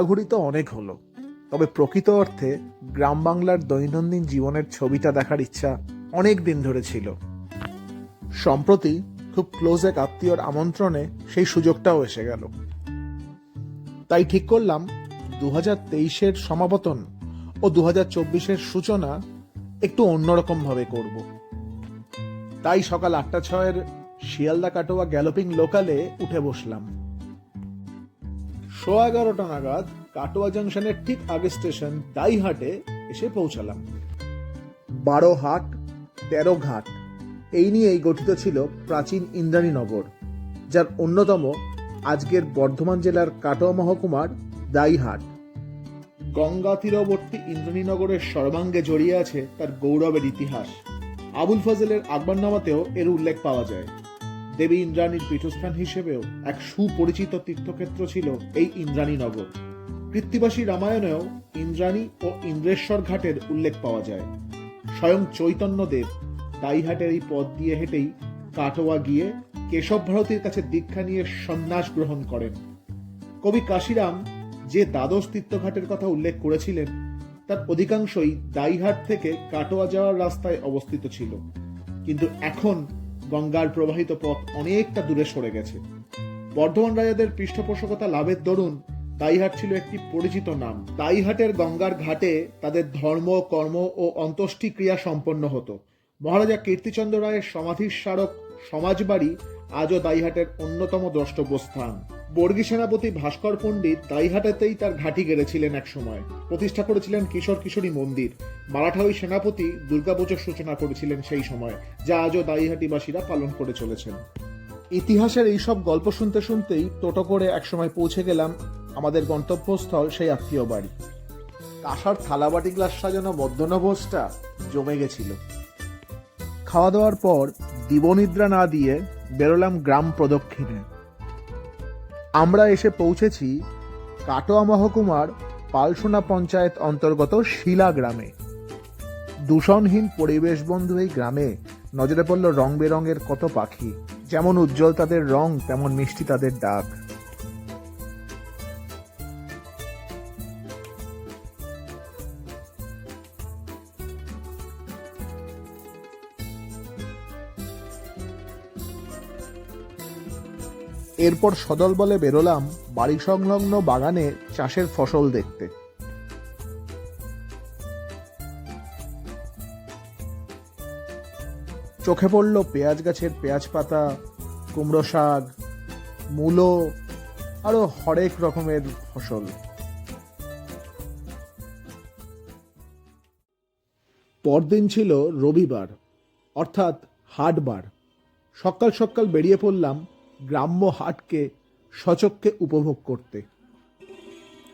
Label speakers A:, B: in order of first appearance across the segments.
A: ঘোরাঘুরি তো অনেক হলো। তবে প্রকৃত অর্থে গ্রাম বাংলার দৈনন্দিন জীবনের ছবিটা দেখার ইচ্ছা অনেক দিন ধরে ছিল। সম্প্রতি খুব ক্লোজ এক আত্মীয়র আমন্ত্রণে সেই সুযোগটাও এসে গেল। তাই ঠিক করলাম দু হাজার তেইশের সমাপতন ও দু হাজার চব্বিশের সূচনা একটু অন্যরকম ভাবে করব। তাই সকাল আটটা ছয়ের শিয়ালদা কাটোয়া গ্যালোপিং লোকালে উঠে বসলাম। শো এগারোটা নাগাদ কাটোয়া জাংশনের ঠিক আগে স্টেশন দাইহাটে এসে পৌঁছালাম। বারো হাট, তেরো ঘাট, এই নিয়েই গঠিত ছিল প্রাচীন ইন্দ্রাণীনগর যার অন্যতম আজকের বর্ধমান জেলার কাটোয়া মহকুমার দাইহাট। গঙ্গা তীরবর্তী ইন্দ্রাণীনগরের সর্বাঙ্গে জড়িয়ে আছে তার গৌরবের ইতিহাস। আবুল ফজলের আকবরনামাতেও এর উল্লেখ পাওয়া যায়। দেবী ইন্দ্রাণীর পীঠস্থান হিসেবেও এক সুপরিচিত তীর্থক্ষেত্র ছিল এই ইন্দ্রাণী নগর কৃত্তিবাসী রামায়ণেও ইন্দ্রাণী ও ইন্দ্রেশ্বর ঘাটের উল্লেখ পাওয়া যায়। স্বয়ং চৈতন্যদেব দাইহাটের এই পথ দিয়ে হেঁটেই কাটোয়া গিয়ে কেশব ভারতীর কাছে দীক্ষা নিয়ে সন্ন্যাস গ্রহণ করেন। কবি কাশিরাম যে দ্বাদশ তীর্থঘাটের কথা উল্লেখ করেছিলেন, তার অধিকাংশই দাইহাট থেকে কাটোয়া যাওয়ার রাস্তায় অবস্থিত ছিল। কিন্তু এখন গঙ্গার প্রবাহিত পথ অনেকটা দূরে সরে গেছে। বর্ধমান রাজাদের পৃষ্ঠপোষকতা লাভের দরুন দাইহাট ছিল একটি পরিচিত নাম। দাইহাটের গঙ্গার ঘাটে তাদের ধর্ম, কর্ম ও অন্ত্যেষ্টিক্রিয়া সম্পন্ন হতো। মহারাজা কীর্তিচন্দ্র রায়ের সমাধির স্মারক সমাজবাড়ি আজও দাইহাটের অন্যতম দ্রষ্টব্য স্থান বর্গী সেনাপতি ভাস্কর পণ্ডিত দাইহাটাতেই তার ঘাঁটি গেড়েছিলেন এক সময় প্রতিষ্ঠা করেছিলেন কিশোর কিশোরী মন্দির। মারাঠা ওই সেনাপতি দুর্গাপুজোর সূচনা করেছিলেন সেই সময়, যা আজও দাইহাটিবাসীরা পালন করে চলেছেন। ইতিহাসের এইসব গল্প শুনতে শুনতেই টোটো করে একসময় পৌঁছে গেলাম আমাদের গন্তব্যস্থল সেই আত্মীয় বাড়ি। কাঁসার থালাবাটি গ্লাস সাজানো মধ্যনভোজটা জমে গেছিল। খাওয়া দাওয়ার পর দিবনিদ্রা না দিয়ে বেরোলাম গ্রাম প্রদক্ষিণে। আমরা এসে পৌঁছেছি কাটোয়া মহকুমার পালসোনা পঞ্চায়েত অন্তর্গত শিলা গ্রামে। দূষণহীন পরিবেশ বন্ধু এই গ্রামে নজরে পড়ল রং বেরঙের কত পাখি। যেমন উজ্জ্বল তাদের রং, তেমন মিষ্টি তাদের ডাক। এরপর সদল বলে বেরোলাম বাড়ি সংলগ্ন বাগানে চাষের ফসল দেখতে। চোখে পড়ল পেঁয়াজ গাছের পেঁয়াজ পাতা, কুমড়ো শাক, মূলো আরও হরেক রকমের ফসল। পরদিন ছিল রবিবার, অর্থাৎ হাটবার। সকাল সকাল বেরিয়ে পড়লাম গ্রাম্য হাটকে সচক্ষে উপভোগ করতে।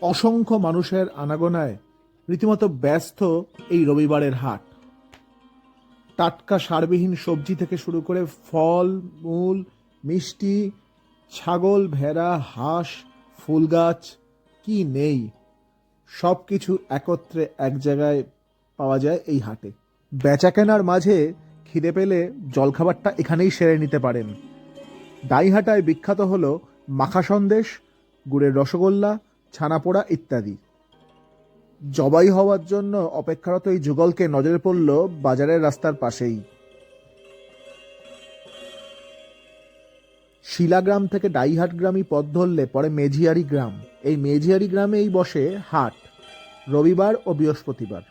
A: অসংখ্য মানুষের আনাগোনায় রীতিমতো ব্যস্ত এই রবিবারের হাট। টাটকা সারবিহীন সবজি থেকে শুরু করে ফল, মূল, মিষ্টি, ছাগল, ভেড়া, হাঁস ফুল গাছ কি নেই? সব কিছু একত্রে এক জায়গায় পাওয়া যায় এই হাটে। বেচা কেনার মাঝে খিদে পেলে জলখাবারটা এখানেই সেরে নিতে পারেন। দাইহাটায় বিখ্যাত হলো মাখা সন্দেশ, গুড়ের রসগোল্লা, ছানাপোড়া ইত্যাদি। জবাই হওয়ার জন্য অপেক্ষারত এই যুগলকে নজরে পড়ল বাজারের রাস্তার পাশেই। শিলাগ্রাম থেকে ডাইহাট গ্রামই পথ ধরলে পরে মেঝিয়ারি গ্রাম। এই মেঝিয়ারি গ্রামেই বসে হাট, রবিবার ও বৃহস্পতিবার।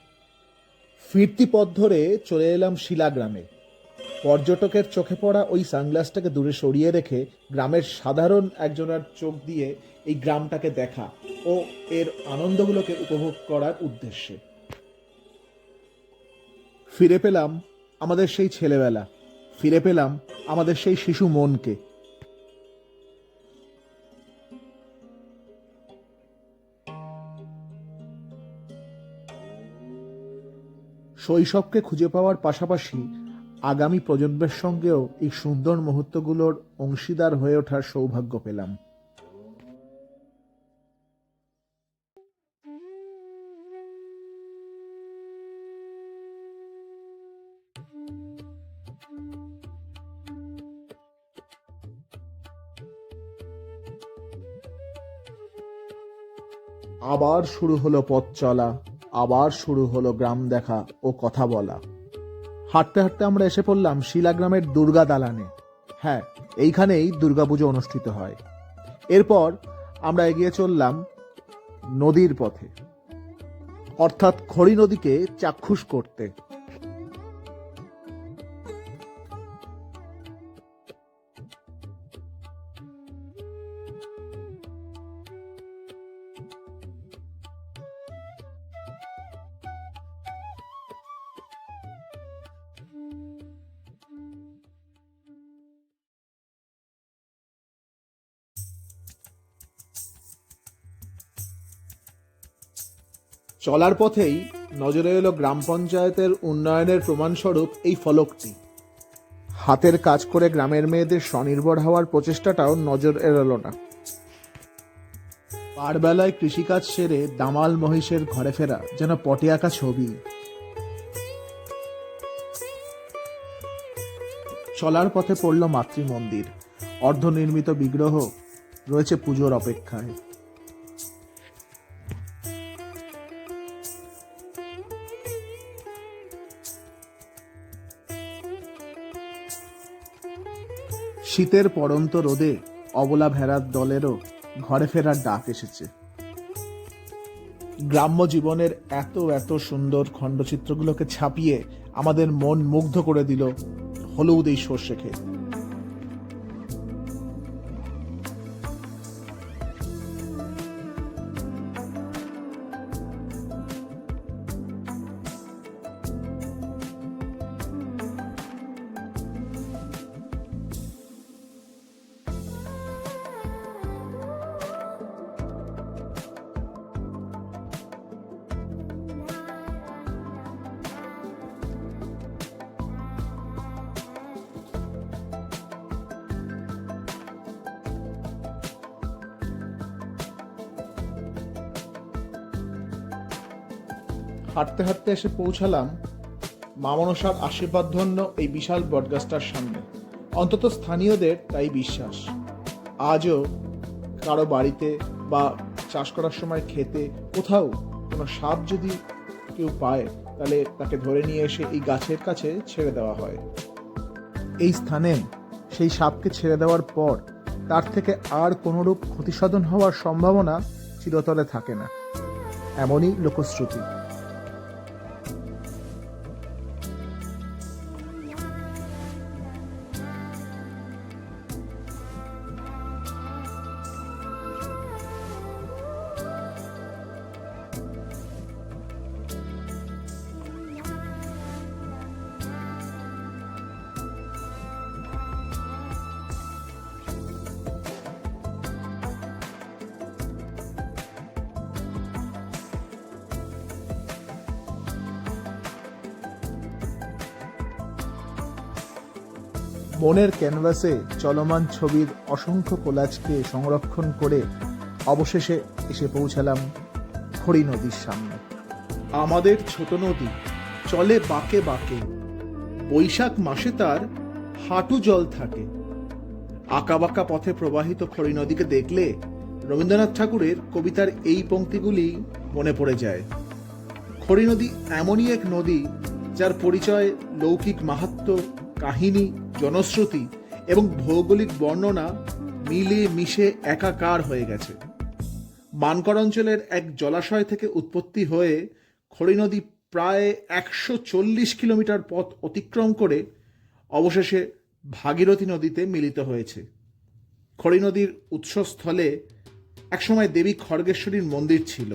A: ফিরতি পথ ধরে চলে এলাম শিলাগ্রামে। পর্যটকের চোখে পড়া ওই সানগ্লাসটাকে দূরে সরিয়ে রেখে গ্রামের সাধারণ একজনের চোখ দিয়ে এই গ্রামটাকে দেখা ও এর আনন্দগুলোকে উপভোগ করার উদ্দেশ্যে। ফিরে পেলাম আমাদের সেই ছেলেবেলা। ফিরে পেলাম আমাদের সেই শিশু মনকে। শৈশবকে খুঁজে পাওয়ার পাশাপাশি আগামী প্রজন্মের সঙ্গেও এই সুন্দর মুহূর্তগুলোর অংশীদার হয়ে ওঠার সৌভাগ্য পেলাম। আবার শুরু হলো পথ চলা, আবার শুরু হলো গ্রাম দেখা ও কথা বলা। হাঁটতে হাঁটতে আমরা এসে পড়লাম শিলা গ্রামের দুর্গা দালানে। হ্যাঁ এইখানেই দুর্গাপুজো অনুষ্ঠিত হয়। এরপর আমরা এগিয়ে চললাম নদীর পথে। অর্থাৎ খড়ি নদীকে চাক্ষুষ করতে। চলার পথেই নজরে এলো গ্রাম পঞ্চায়েতের উন্নয়নের প্রমাণস্বরূপ এই ফলকটি। হাতের কাজ করে গ্রামের মেয়েদের স্বনির্ভর হওয়ার প্রচেষ্টাটাও নজর এড়ালো না। পারবেলায় কৃষিকাজ সেরে দামাল মহিষের ঘরে ফেরা যেন পটে আঁকা ছবি। চলার পথে পড়ল মাতৃ মন্দির অর্ধনির্মিত বিগ্রহ রয়েছে পুজোর অপেক্ষায়। শীতের পড়ন্ত রোদে অবলা ভেড়ার দলেরও ঘরে ফেরার ডাক এসেছে। গ্রাম্য জীবনের এত এত সুন্দর খণ্ডচিত্রগুলোকে ছাপিয়ে আমাদের মন মুগ্ধ করে দিল হলুদ এই সর্ষে ক্ষেত। হাঁটতে হাঁটতে এসে পৌঁছালাম মামনসার আশীর্বাদ ধন্য এই বিশাল বটগাছটার সামনে। অন্তত স্থানীয়দের তাই বিশ্বাস। আজও কারও বাড়িতে বা চাষ করার সময় খেতে কোথাও কোনো সাপ যদি কেউ পায়, তাহলে তাকে ধরে নিয়ে এসে এই গাছের কাছে ছেড়ে দেওয়া হয়। এই স্থানে সেই সাপকে ছেড়ে দেওয়ার পর তার থেকে আর কোনোরূপ ক্ষতিসাধন হওয়ার সম্ভাবনা চিরতরে থাকে না। এমনই লোকশ্রুতি। মনের ক্যানভাসে চলমান ছবির অসংখ্য কোলাজকে সংরক্ষণ করে অবশেষে এসে পৌঁছালাম খড়ি নদীর সামনে। আমাদের ছোট নদী চলে বাঁকে বাঁকে। বৈশাখ মাসে তার হাঁটু জল থাকে। আঁকাবাঁকা পথে প্রবাহিত খড়ি নদীকে দেখলে রবীন্দ্রনাথ ঠাকুরের কবিতার এই পংক্তিগুলি মনে পড়ে যায়। খড়ি নদী এমনই এক নদী যার পরিচয় লৌকিক মাহাত্ম্য, কাহিনী জনশ্রুতি এবং ভৌগোলিক বর্ণনা মিলে মিশে একাকার হয়ে গেছে। মানকর অঞ্চলের এক জলাশয় থেকে উৎপত্তি হয়ে খড়ি নদী প্রায় একশো চল্লিশ কিলোমিটার পথ অতিক্রম করে অবশেষে ভাগীরথী নদীতে মিলিত হয়েছে। খড়ি নদীর উৎসস্থলে একসময় দেবী খড়গেশ্বরীর মন্দির ছিল।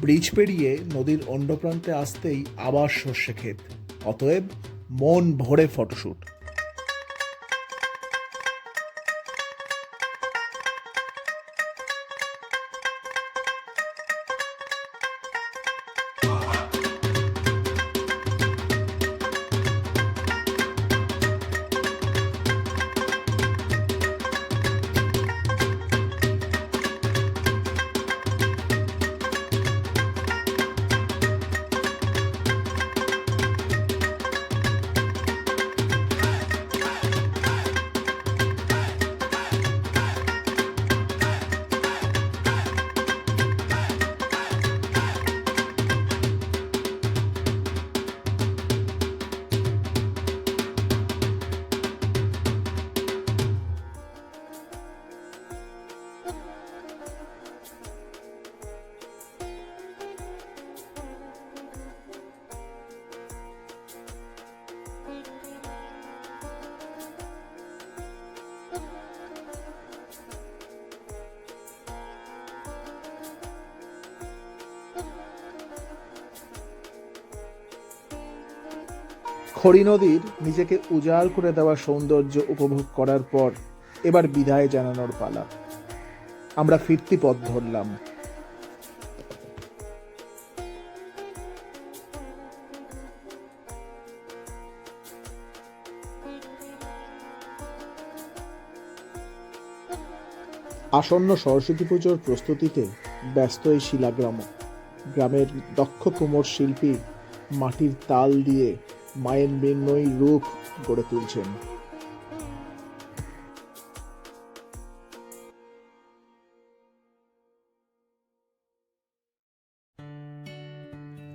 A: ব্রিজ পেরিয়ে নদীর অন্য প্রান্তে আসতেই আবার সর্ষে ক্ষেত। অতএব মন ভরে ফটোশ্যুট খড়ি নদীর নিজেকে উজাড় করে দেওয়া সৌন্দর্য উপভোগ করার পর এবার বিদায় জানানোর পালা। আমরা ফিরতি পথ ধরলাম। আসন্ন সরস্বতী পুজোর প্রস্তুতিতে ব্যস্ত এই শিলাগ্রাম। গ্রামের দক্ষ কুমোর শিল্পী মাটির তাল দিয়ে মায়ের মৃন্ময়ী রূপ গড়ে তুলছেন।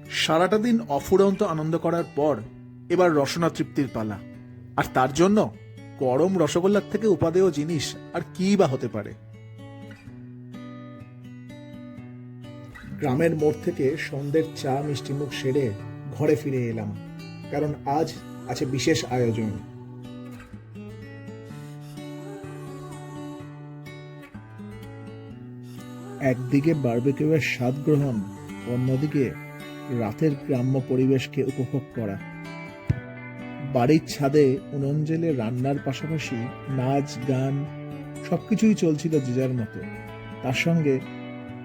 A: সারাটা দিন অফুরন্ত আনন্দ করার পর এবার রসনা তৃপ্তির পালা। আর তার জন্য গরম রসগোল্লার থেকে উপাদেয় জিনিস আর কি বা হতে পারে? গ্রামের মোড় থেকে সন্ধ্যের চা মিষ্টিমুখ সেরে ঘরে ফিরে এলাম। কারণ আজ আছে বিশেষ আয়োজন। একদিকে বার্বিকিউয়ের স্বাদ গ্রহণ, অন্যদিকে রাতের গ্রাম্য পরিবেশকে উপভোগ করা। বাড়ির ছাদে উনুন জেলে রান্নার পাশাপাশি নাচ, গান, সবকিছুই চলছিল যার মতো। তার সঙ্গে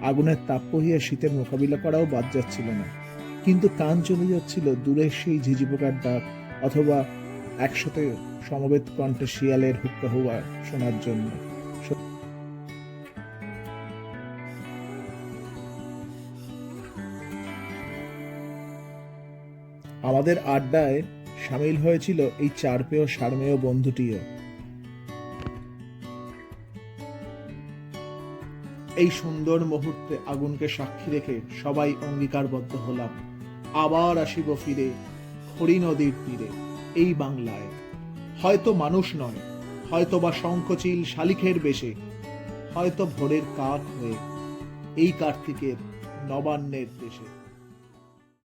A: আগুনের তাপ পহিয়ে শীতের মোকাবিলা করাও বাদ যাচ্ছিল না। কিন্তু কান চলে যাচ্ছিল দূরের সেই ঝিঝি পোকার ডাক, অথবা একসাথে সমবেত কণ্ঠে শিয়ালের হুক্কা হুয়া শোনার জন্য। আমাদের আড্ডায় সামিল হয়েছিল এই চারপেয় সারমেয় বন্ধুটিও। এই সুন্দর মুহূর্তে আগুনকে সাক্ষী রেখে সবাই অঙ্গীকারবদ্ধ হলাম। আবার আসিব ফিরে, হরি নদীর তীরে, এই বাংলায়। হয়তো মানুষ নয়, হয়তো বা শঙ্খচিল শালিখের বেশে, হয়তো ভোরের কাক হয়ে এই কার্তিকের নবান্নের দেশে।